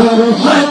Hey!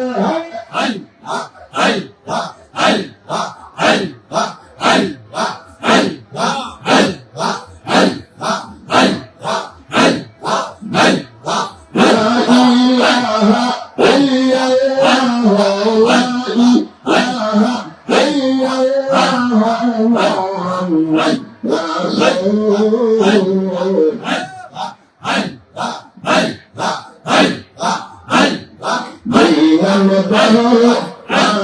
Hey!